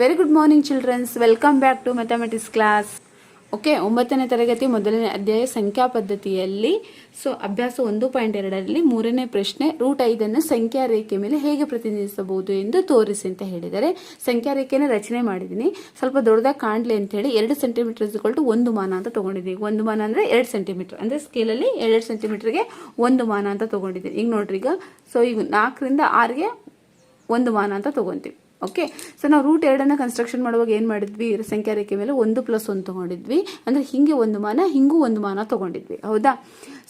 Very good morning childrens welcome back to mathematics class okay ಒಂಬತ್ತನೇ ತರಗತಿ ಮೊದಲನೇ ಅಧ್ಯಾಯ ಸಂಖ್ಯಾ ಪದ್ಧತಿಯಲ್ಲಿ. ಸೊ ಅಭ್ಯಾಸ ಒಂದು ಪಾಯಿಂಟ್ ಎರಡರಲ್ಲಿ ಮೂರನೇ ಪ್ರಶ್ನೆ ರೂಟ್ ಐದನ್ನು ಸಂಖ್ಯಾ ರೇಖೆ ಮೇಲೆ ಹೇಗೆ ಪ್ರತಿನಿಧಿಸಬಹುದು ಎಂದು ತೋರಿಸಿ ಅಂತ ಹೇಳಿದರೆ, ಸಂಖ್ಯಾ ರೇಖೆನ ರಚನೆ ಮಾಡಿದ್ದೀನಿ. ಸ್ವಲ್ಪ ದೊಡ್ಡದಾಗಿ ಕಾಣಲಿ ಅಂತ ಹೇಳಿ ಎರಡು ಸೆಂಟಿಮೀಟರ್ ಇಸ್ಕೊಳ್ಟು ಒಂದು ಮಾನ ಅಂತ ತೊಗೊಂಡಿದ್ದೀನಿ ಒಂದು ಮಾನ ಅಂದರೆ ಎರಡು ಸೆಂಟಿಮೀಟರ್ ಅಂದರೆ ಸ್ಕೇಲಲ್ಲಿ ಎರಡು ಸೆಂಟಿಮೀಟರ್ಗೆ ಒಂದು ಮಾನ ಅಂತ ತೊಗೊಂಡಿದ್ದೀನಿ ಈಗ ನೋಡ್ರಿ ಈಗ ಸೊ ಈಗ ನಾಲ್ಕರಿಂದ ಆರಿಗೆ ಒಂದು ಮಾನ ಅಂತ ತೊಗೊತೀವಿ. ಓಕೆ ಸೊ ನಾವು ರೂಟ್ ಎರಡನ್ನು ಕನ್ಸ್ಟ್ರಕ್ಷನ್ ಮಾಡುವಾಗ ಏನು ಮಾಡಿದ್ವಿ? ಸಂಖ್ಯಾ ರೇಖೆ ಮೇಲೆ ಒಂದು ಪ್ಲಸ್ ಒಂದು ತೊಗೊಂಡಿದ್ವಿ. ಅಂದರೆ ಹಿಂಗೆ ಒಂದು ಮಾನ, ಹಿಂಗೂ ಒಂದು ಮಾನ ತೊಗೊಂಡಿದ್ವಿ. ಹೌದಾ?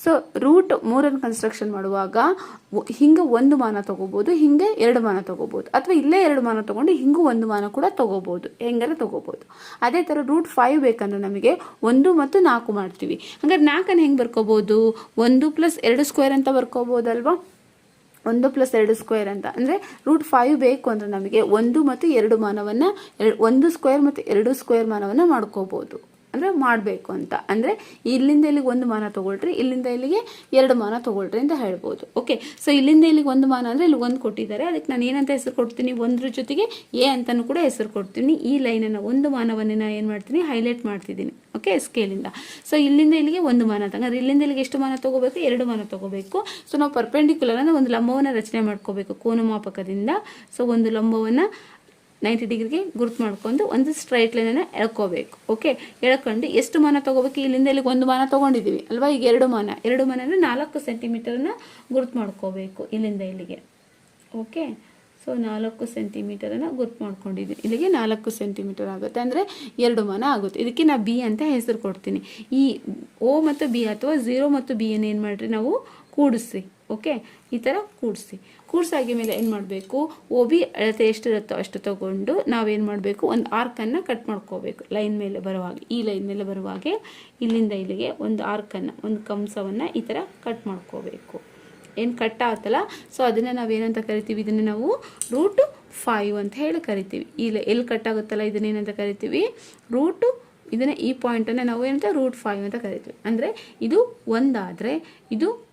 ಸೊ ರೂಟ್ ಮೂರನ್ನು ಕನ್ಸ್ಟ್ರಕ್ಷನ್ ಮಾಡುವಾಗ ಹಿಂಗೆ ಒಂದು ಮಾನ ತೊಗೋಬೋದು, ಹಿಂಗೆ ಎರಡು ಮಾನ ತೊಗೋಬೋದು. ಅಥವಾ ಇಲ್ಲೇ ಎರಡು ಮಾನ ತೊಗೊಂಡು ಹಿಂಗೂ ಒಂದು ಮಾನ ಕೂಡ ತೊಗೋಬೋದು. ಹೆಂಗಾರೆ ತೊಗೋಬೋದು. ಅದೇ ಥರ ರೂಟ್ ಫೈವ್ ಬೇಕಂದ್ರೆ ನಮಗೆ ಒಂದು ಮತ್ತು ನಾಲ್ಕು ಮಾಡ್ತೀವಿ. ಹಂಗಾರೆ ನಾಲ್ಕನ್ನು ಹೆಂಗೆ ಬರ್ಕೋಬೋದು? ಒಂದು ಪ್ಲಸ್ ಎರಡು ಸ್ಕ್ವೇರ್ ಅಂತ ಬರ್ಕೋಬೋದಲ್ವಾ? ಒಂದು ಪ್ಲಸ್ ಎರಡು ಸ್ಕ್ವೇರ್ ಅಂತ. ಅಂದರೆ ರೂಟ್ ಫೈವ್ ಬೇಕು ಅಂದರೆ ನಮಗೆ ಒಂದು ಮತ್ತು ಎರಡು ಮಾನವನ್ನು ಒಂದು ಸ್ಕ್ವೇರ್ ಮತ್ತು ಎರಡು ಸ್ಕ್ವೇರ್ ಮಾನವನ್ನು ಮಾಡ್ಕೋಬೋದು. ಅಂದರೆ ಮಾಡಬೇಕು ಅಂತ. ಅಂದರೆ ಇಲ್ಲಿಂದ ಇಲ್ಲಿಗೆ ಒಂದು ಮಾನ ತೊಗೊಳ್ರಿ, ಇಲ್ಲಿಂದ ಇಲ್ಲಿಗೆ ಎರಡು ಮಾನ ತೊಗೊಳ್ರಿ ಅಂತ ಹೇಳ್ಬೋದು. ಓಕೆ ಸೊ ಇಲ್ಲಿಂದ ಇಲ್ಲಿಗೆ ಒಂದು ಮಾನ ಅಂದರೆ ಇಲ್ಲಿ ಒಂದು ಕೊಟ್ಟಿದ್ದಾರೆ. ಅದಕ್ಕೆ ನಾನು ಏನಂತ ಹೆಸರು ಕೊಡ್ತೀನಿ? ಒಂದ್ರ ಜೊತೆಗೆ ಎ ಅಂತಲೂ ಕೂಡ ಹೆಸರು ಕೊಡ್ತೀನಿ. ಈ ಲೈನನ್ನು ಒಂದು ಮಾನವನ್ನು ನಾನು ಏನು ಮಾಡ್ತೀನಿ? ಹೈಲೈಟ್ ಮಾಡ್ತಿದ್ದೀನಿ. ಓಕೆ ಸ್ಕೇಲಿಂದ ಸೊ ಇಲ್ಲಿಂದ ಇಲ್ಲಿಗೆ ಒಂದು ಮಾನ ತಗೊಂಡ್ರೆ ಇಲ್ಲಿಂದ ಇಲ್ಲಿಗೆ ಎಷ್ಟು ಮಾನ ತಗೋಬೇಕು? ಎರಡು ಮಾನ ತಗೋಬೇಕು. ಸೊ ನಾವು ಪರ್ಪೆಂಡಿಕ್ಯುಲರ್ ಅಂದರೆ ಒಂದು ಲಂಬವನ್ನು ರಚನೆ ಮಾಡ್ಕೋಬೇಕು ಕೋನಮಾಪಕದಿಂದ ಸೊ ಒಂದು ಲಂಬವನ್ನು ನೈಂಟಿ ಡಿಗ್ರಿಗೆ ಗುರುತು ಮಾಡ್ಕೊಂಡು ಒಂದು ಸ್ಟ್ರೈಟ್ ಲೈನನ್ನು ಎಳ್ಕೋಬೇಕು. ಓಕೆ ಎಳ್ಕೊಂಡು ಎಷ್ಟು ಮಾನ ತಗೋಬೇಕು? ಇಲ್ಲಿಂದ ಇಲ್ಲಿಗೆ ಒಂದು ಮಾನ ತೊಗೊಂಡಿದ್ದೀವಿ. ಅಲ್ವಾ? ಈಗ ಎರಡು ಮಾನ. ಎರಡು ಮಾನ ಅಂದರೆ ನಾಲ್ಕು ಸೆಂಟಿಮೀಟರನ್ನ ಗುರುತು ಮಾಡ್ಕೋಬೇಕು ಇಲ್ಲಿಂದ ಇಲ್ಲಿಗೆ. ಓಕೆ ಸೊ ನಾಲ್ಕು ಸೆಂಟಿಮೀಟರನ್ನು ಗುರುತು ಮಾಡ್ಕೊಂಡಿದ್ದೀನಿ ಇಲ್ಲಿಗೆ ನಾಲ್ಕು ಸೆಂಟಿಮೀಟರ್ ಆಗುತ್ತೆ. ಅಂದರೆ ಎರಡು ಮಾನ ಆಗುತ್ತೆ. ಇದಕ್ಕೆ ನಾ ಬಿ ಅಂತ ಹೆಸರು ಕೊಡ್ತೀನಿ. ಈ ಓ ಮತ್ತು ಬಿ ಅಥವಾ ಝೀರೋ ಮತ್ತು ಬಿ ಏನು ಮಾಡಿರಿ ನಾವು ಕೂಡಿಸಿ ಓಕೆ ಈ ಥರ ಕೂಡಿಸಿ. ಕೂಡ್ಸಾಗಿ ಮೇಲೆ ಏನು ಮಾಡಬೇಕು? ಓಬಿ ಅಳತೆ ಎಷ್ಟಿರುತ್ತೋ ಅಷ್ಟು ತಗೊಂಡು ನಾವೇನು ಮಾಡಬೇಕು? ಒಂದು ಆರ್ಕನ್ನು ಕಟ್ ಮಾಡ್ಕೋಬೇಕು ಲೈನ್ ಮೇಲೆ ಬರುವಾಗ. ಈ ಲೈನ್ ಮೇಲೆ ಬರುವಾಗೆ ಇಲ್ಲಿಂದ ಇಲ್ಲಿಗೆ ಒಂದು ಆರ್ಕನ್ನು ಒಂದು ಕಂಸವನ್ನು ಈ ಥರ ಕಟ್ ಮಾಡ್ಕೋಬೇಕು. ಏನು ಕಟ್ ಆಗುತ್ತಲ್ಲ ಸೊ ಅದನ್ನು ನಾವೇನಂತ ಕರಿತೀವಿ? ಇದನ್ನು ನಾವು ರೂಟು ಫೈವ್ ಅಂತ ಹೇಳಿ ಕರಿತೀವಿ. ಇಲ್ಲ ಎಲ್ಲಿ ಕಟ್ ಆಗುತ್ತಲ್ಲ? ಇದನ್ನೇನಂತ ಕರಿತೀವಿ? ರೂಟು ಇದನ್ನು ಈ ಪಾಯಿಂಟನ್ನು ನಾವು ಏನಂತ ರೂಟ್ ಫೈವ್ ಅಂತ ಕರಿತೀವಿ. ಅಂದರೆ ಇದು ಒಂದಾದರೆ, ಇದು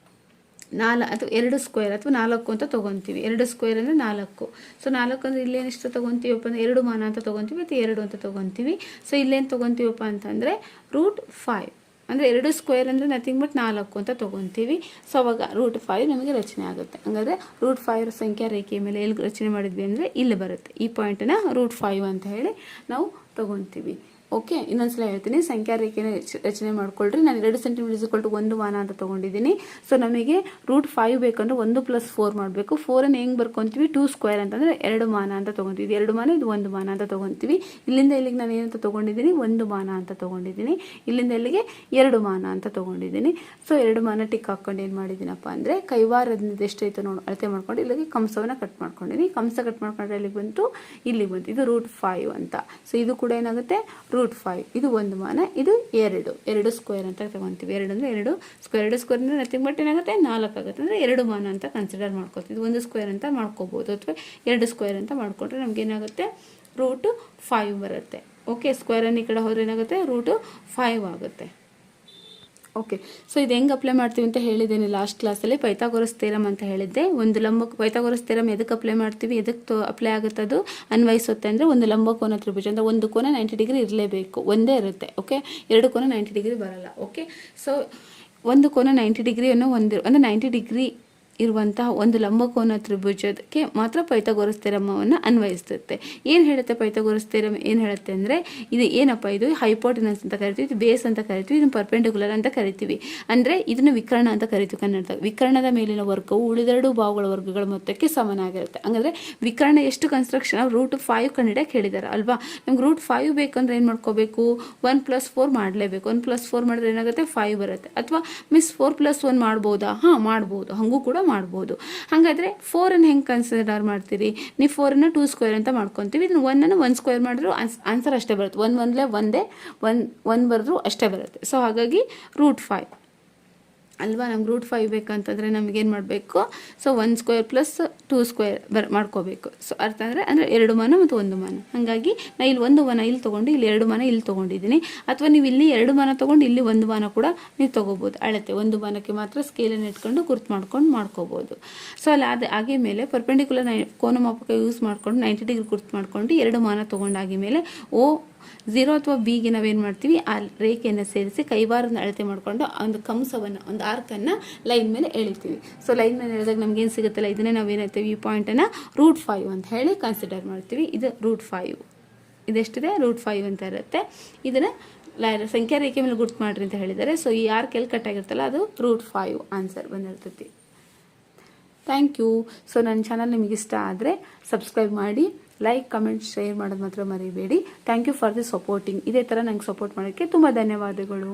ನಾಲ್, ಅಥವಾ ಎರಡು ಸ್ಕ್ವೇರ್ ಅಥವಾ ನಾಲ್ಕು ಅಂತ ತೊಗೊತೀವಿ. ಎರಡು ಸ್ಕ್ವೇರ್ ಅಂದರೆ ನಾಲ್ಕು. ಸೊ ನಾಲ್ಕು ಅಂದರೆ ಇಲ್ಲೇನು ಎಷ್ಟು ತೊಗೊತೀವಪ್ಪ ಅಂದರೆ ಎರಡು ಮಾನ ಅಂತ ತೊಗೊತೀವಿ, ಮತ್ತು ಎರಡು ಅಂತ ತೊಗೊತೀವಿ. ಸೊ ಇಲ್ಲೇನು ತೊಗೊತೀವಪ್ಪ ಅಂತಂದರೆ ರೂಟ್ ಫೈವ್ ಅಂದರೆ ಎರಡು ಸ್ಕ್ವೇರ್ ಅಂದರೆ ನಥಿಂಗ್ ಬಟ್ ನಾಲ್ಕು ಅಂತ ತೊಗೊತೀವಿ. ಸೊ ಅವಾಗ ರೂಟ್ ಫೈವ್ ನಮಗೆ ರಚನೆ ಆಗುತ್ತೆ. ಹಂಗಾದ್ರೆ ರೂಟ್ ಫೈವ್ ಸಂಖ್ಯಾ ರೇಖೆಯ ಮೇಲೆ ಎಲ್ಲಿ ರಚನೆ ಮಾಡಿದ್ವಿ ಅಂದರೆ ಇಲ್ಲಿ ಬರುತ್ತೆ. ಈ ಪಾಯಿಂಟನ್ನು ರೂಟ್ ಫೈವ್ ಅಂತ ಹೇಳಿ ನಾವು ತೊಗೊತೀವಿ. ಓಕೆ, ಇನ್ನೊಂದ್ಸಲ ಹೇಳ್ತೀನಿ. ಸಂಖ್ಯಾ ರೇಖೆನ ರಚನೆ ಮಾಡ್ಕೊಳ್ರಿ. ನಾನು ಎರಡು ಸೆಂಟಿಮೀಟರ್ ಇಸ್ಕೊಳ್ಟು ಒಂದು ಮಾನ ಅಂತ ತೊಗೊಂಡಿದ್ದೀನಿ. ಸೊ ನಮಗೆ ರೂಟ್ ಫೈವ್ ಬೇಕಂದ್ರೆ ಒಂದು ಪ್ಲಸ್ ಫೋರ್ ಮಾಡಬೇಕು. ಫೋರನ್ನು ಹೆಂಗೆ ಬರ್ಕೊಂತೀವಿ? ಟೂ ಸ್ಕ್ವೇರ್ ಅಂತಂದರೆ ಎರಡು ಮಾನ ಅಂತ ತೊಗೊತೀವಿ. ಎರಡು ಮಾನ ಇದು ಒಂದು ಮಾನ ಅಂತ ತೊಗೊತೀವಿ. ಇಲ್ಲಿಂದ ಇಲ್ಲಿಗೆ ನಾನು ಏನಂತ ತೊಗೊಂಡಿದ್ದೀನಿ? ಒಂದು ಮಾನ ಅಂತ ತೊಗೊಂಡಿದ್ದೀನಿ. ಇಲ್ಲಿಂದ ಇಲ್ಲಿಗೆ ಎರಡು ಮಾನ ಅಂತ ತೊಗೊಂಡಿದ್ದೀನಿ. ಸೊ ಎರಡು ಮಾನ ಟಿಕ್ ಹಾಕ್ಕೊಂಡು ಏನು ಮಾಡಿದ್ದೀನಪ್ಪ ಅಂದರೆ ಕೈವಾರದಿಂದ ಎಷ್ಟೈತೆ ನೋಡಿ, ಅಳತೆ ಮಾಡ್ಕೊಂಡು ಇಲ್ಲಿಗೆ ಕಂಸವನ್ನು ಕಟ್ ಮಾಡ್ಕೊಂಡಿದ್ದೀನಿ. ಕಂಸ ಕಟ್ ಮಾಡ್ಕೊಂಡ್ರೆ ಇಲ್ಲಿಗೆ ಬಂತು? ಇಲ್ಲಿಗೆ ಬಂತು. ಇದು ರೂಟ್ ಫೈವ್ ಅಂತ. ಸೊ ಇದು ಕೂಡ ಏನಾಗುತ್ತೆ? ಫೈವ್ ಇದು ಒಂದು ಮಾನ, ಇದು ಎರಡು. ಎರಡು ಸ್ಕ್ವೇರ್ ಅಂತ ತಗೊತೀವಿ. ಎರಡು ಅಂದರೆ ಎರಡು. ಸ್ಕ್ವೇರ್ ಎರಡು ಸ್ಕ್ವೇರ್ ಅಂದರೆ ನಥಿಂಗ್ ಬಟ್ ಏನಾಗುತ್ತೆ? ನಾಲ್ಕು ಆಗುತ್ತೆ. ಅಂದರೆ ಎರಡು ಮಾನ ಅಂತ ಕನ್ಸಿಡರ್ ಮಾಡ್ಕೊತೀವಿ ಇದು ಒಂದು ಸ್ಕ್ವೇರ್ ಅಂತ ಮಾಡ್ಕೋಬೋದು. ಅಥವಾ ಎರಡು ಸ್ಕ್ವೇರ್ ಅಂತ ಮಾಡಿಕೊಂಡ್ರೆ ನಮ್ಗೆ ಏನಾಗುತ್ತೆ? ರೂಟು ಫೈವ್ ಬರುತ್ತೆ. ಓಕೆ ಸ್ಕ್ವೇರನ್ನು ಈ ಕಡೆ ಹೋದ್ರೆ ಏನಾಗುತ್ತೆ? ರೂಟು ಫೈವ್ ಆಗುತ್ತೆ. ಓಕೆ ಸೊ ಇದು ಹೆಂಗೆ ಅಪ್ಲೈ ಮಾಡ್ತೀವಿ ಅಂತ ಹೇಳಿದ್ದೇನೆ ಲಾಸ್ಟ್ ಕ್ಲಾಸಲ್ಲಿ ಪೈತಾಗೊರಸ್ ತೀರಮ್ ಅಂತ ಹೇಳಿದ್ದೆ. ಒಂದು ಲಂಬ ಪೈತಾಗೋರಸ್ ತೀರಮ್ ಎದಕ್ಕೆ ಅಪ್ಲೈ ಮಾಡ್ತೀವಿ? ಎದಕ್ಕೆ ಅಪ್ಲೈ ಆಗುತ್ತೆ ಅದು? ಅನ್ವಯಿಸುತ್ತೆ ಅಂದರೆ ಒಂದು ಲಂಬಕೋನ ತ್ರಿಭುಜ. ಅಂದರೆ ಒಂದು ಕೋನ ನೈಂಟಿ ಡಿಗ್ರಿ ಇರಲೇಬೇಕು. ಒಂದೇ ಇರುತ್ತೆ ಓಕೆ ಎರಡು ಕೋನ ನೈಂಟಿ ಡಿಗ್ರಿ ಬರಲ್ಲ ಓಕೆ ಸೊ ಒಂದು ಕೋನ ನೈಂಟಿ ಡಿಗ್ರಿಯನ್ನು ಹೊಂದಿರು ಅಂದರೆ ನೈಂಟಿ ಡಿಗ್ರಿ ಇರುವಂತಹ ಒಂದು ಲಂಬಕೋನ ತ್ರಿಭುಜಕ್ಕೆ ಮಾತ್ರ ಪೈಥಾಗೋರಸ್ ಥೆರಮವನ್ನು ಅನ್ವಯಿಸುತ್ತೆ. ಏನು ಹೇಳುತ್ತೆ ಪೈಥಾಗೋರಸ್ ಏನು ಹೇಳುತ್ತೆ ಅಂದರೆ, ಇದು ಏನಪ್ಪ ಇದು? ಹೈಪೋಟಿನಸ್ ಅಂತ ಕರಿತೀವಿ, ಇದು ಬೇಸ್ ಅಂತ ಕರಿತೀವಿ, ಇದನ್ನು ಪರ್ಪೆಂಡಿಕ್ಯುಲರ್ ಅಂತ ಕರಿತೀವಿ. ಅಂದರೆ, ಇದನ್ನು ವಿಕರ್ಣ ಅಂತ ಕರಿತೀವಿ ಕನ್ನಡದ ವಿಕರ್ಣದ ಮೇಲಿನ ವರ್ಗವು ಉಳಿದೆರಡು ಭಾವಗಳ ವರ್ಗಗಳ ಮೊತ್ತಕ್ಕೆ ಸಮನಾಗಿರುತ್ತೆ. ಹಂಗಂದ್ರೆ, ವಿಕರ್ಣ ಎಷ್ಟು ಕನ್ಸ್ಟ್ರಕ್ಷನ್ ರೂಟ್ ಫೈವ್ ಕಂಡಿಡಕ್ಕೆ ಹೇಳಿದ್ದಾರೆ ಅಲ್ವಾ? ನಮ್ಗೆ ರೂಟ್ ಫೈವ್ ಬೇಕಂದ್ರೆ ಏನು ಮಾಡ್ಕೋಬೇಕು? ಒನ್ ಪ್ಲಸ್ ಫೋರ್ ಮಾಡಲೇಬೇಕು. ಒನ್ ಪ್ಲಸ್ ಫೋರ್ ಮಾಡಿದ್ರೆ ಏನಾಗುತ್ತೆ? ಫೈವ್ ಬರುತ್ತೆ. ಅಥವಾ ಮಿಸ್ ಫೋರ್ ಪ್ಲಸ್ ಒನ್ ಮಾಡ್ಬೋದಾ? ಹಾಂ, ಮಾಡ್ಬೋದು. ಹಾಗೂ ಕೂಡ ಮಾಡ್ಬೋದು. ಹಾಗಾದರೆ ಫೋರನ್ನು ಹೆಂಗೆ ಕನ್ಸಿಡರ್ ಮಾಡ್ತೀರಿ? ನೀವು ಫೋರನ್ನು ಟೂ ಸ್ಕ್ವೇರ್ ಅಂತ ಮಾಡ್ಕೊತೀವಿ. ಇದನ್ನು ಒನ್ನನ್ನು ಒನ್ ಸ್ಕ್ವೇರ್ ಮಾಡಿದ್ರು ಆನ್ಸರ್ ಅಷ್ಟೇ ಬರುತ್ತೆ. ಒನ್ ಒಂದಲೇ ಒಂದೇ ಒನ್ ಒನ್ ಬರೆದ್ರೂ ಅಷ್ಟೇ ಬರುತ್ತೆ. ಸೊ ಹಾಗಾಗಿ ರೂಟ್ ಫೈವ್ ಅಲ್ವಾ? ನಮ್ಗೆ ರೂಟ್ ಫೈವ್ ಬೇಕಂತಂದರೆ ನಮಗೇನು ಮಾಡಬೇಕು? So one square plus two square ಬರ್ ಮಾಡ್ಕೋಬೇಕು. ಸೊ ಅರ್ಥ ಅಂದರೆ ಅಂದರೆ ಎರಡು ಮಾನು ಮತ್ತು ಒಂದು ಮಾನ. ಹಾಗಾಗಿ ನಾ ಇಲ್ಲಿ ಒಂದು ಮನ ಇಲ್ಲಿ ತೊಗೊಂಡು ಇಲ್ಲಿ ಎರಡು ಮಾನ ಇಲ್ಲಿ ತೊಗೊಂಡಿದ್ದೀನಿ. ಅಥವಾ ನೀವು ಇಲ್ಲಿ ಎರಡು ಮಾನ ತೊಗೊಂಡು ಇಲ್ಲಿ ಒಂದು ಮನ ಕೂಡ ನೀವು ತೊಗೋಬೋದು. ಅಳತೆ. ಒಂದು ಮನಕ್ಕೆ ಮಾತ್ರ ಸ್ಕೇಲನ್ನು ಇಟ್ಕೊಂಡು ಗುರ್ತು ಮಾಡ್ಕೊಂಡು ಮಾಡ್ಕೋಬೋದು. ಸೊ ಅಲ್ಲಿ ಅದು ಆಗಿ ಮೇಲೆ ಪರ್ಪೆಂಡಿಕ್ಯುಲರ್ ನೈ ಕೋನ ಮಾಪಕ ಯೂಸ್ ಮಾಡ್ಕೊಂಡು ನೈಂಟಿ ಡಿಗ್ರಿ ಗುರ್ತು ಮಾಡ್ಕೊಂಡು ಎರಡು ಮಾನ ತೊಗೊಂಡಾಗಿ ಮೇಲೆ ಓ ಝೀರೋ ಅಥವಾ ಬಿಗೆ ನಾವೇನು ಮಾಡ್ತೀವಿ? ಆ ರೇಖೆಯನ್ನು ಸೇರಿಸಿ ಕೈವಾರನ ಅಳತೆ ಮಾಡಿಕೊಂಡು ಒಂದು ಕಂಸವನ್ನು ಒಂದು ಆರ್ಕನ್ನು ಲೈನ್ ಮೇಲೆ ಎಳಿತೀವಿ. ಸೊ ಲೈನ್ ಮೇಲೆ ಎಳೆದಾಗ ನಮ್ಗೆ ಏನು ಸಿಗುತ್ತಲ್ಲ? ಇದನ್ನೇ ನಾವು ಹೇಳ್ತೀವಿ? ಈ ಪಾಯಿಂಟನ್ನು ರೂಟ್ ಫೈವ್ ಅಂತ ಹೇಳಿ ಕನ್ಸಿಡರ್ ಮಾಡ್ತೀವಿ. ಇದು ರೂಟ್ ಫೈವ್ ಇದೆಷ್ಟಿದೆ? ರೂಟ್ ಫೈವ್ ಅಂತ ಇರುತ್ತೆ. ಇದನ್ನು ಸಂಖ್ಯಾ ರೇಖೆ ಮೇಲೆ ಗುರ್ತು ಮಾಡ್ರಿ ಅಂತ ಹೇಳಿದ್ದಾರೆ. ಸೊ ಈ ಆರ್ಕ್ ಎಲ್ಲಿ ಕಟ್ ಆಗಿರ್ತಲ್ಲ ಅದು ರೂಟ್ ಫೈವ್ ಆನ್ಸರ್ ಬಂದಿರ್ತೈತಿ. ಥ್ಯಾಂಕ್ ಯು ಸೊ ನನ್ನ ಚಾನಲ್ ನಿಮಗೆ ಆದರೆ ಸಬ್ಸ್ಕ್ರೈಬ್ ಮಾಡಿ. ಲೈಕ್ ಕಮೆಂಟ್ ಶೇರ್ ಮಾಡೋದು ಮಾತ್ರ ಮರಿಬೇಡಿ. Thank you for the supporting ಇದೇ ಥರ ನಂಗೆ ಸಪೋರ್ಟ್ ಮಾಡೋಕ್ಕೆ ತುಂಬ ಧನ್ಯವಾದಗಳು.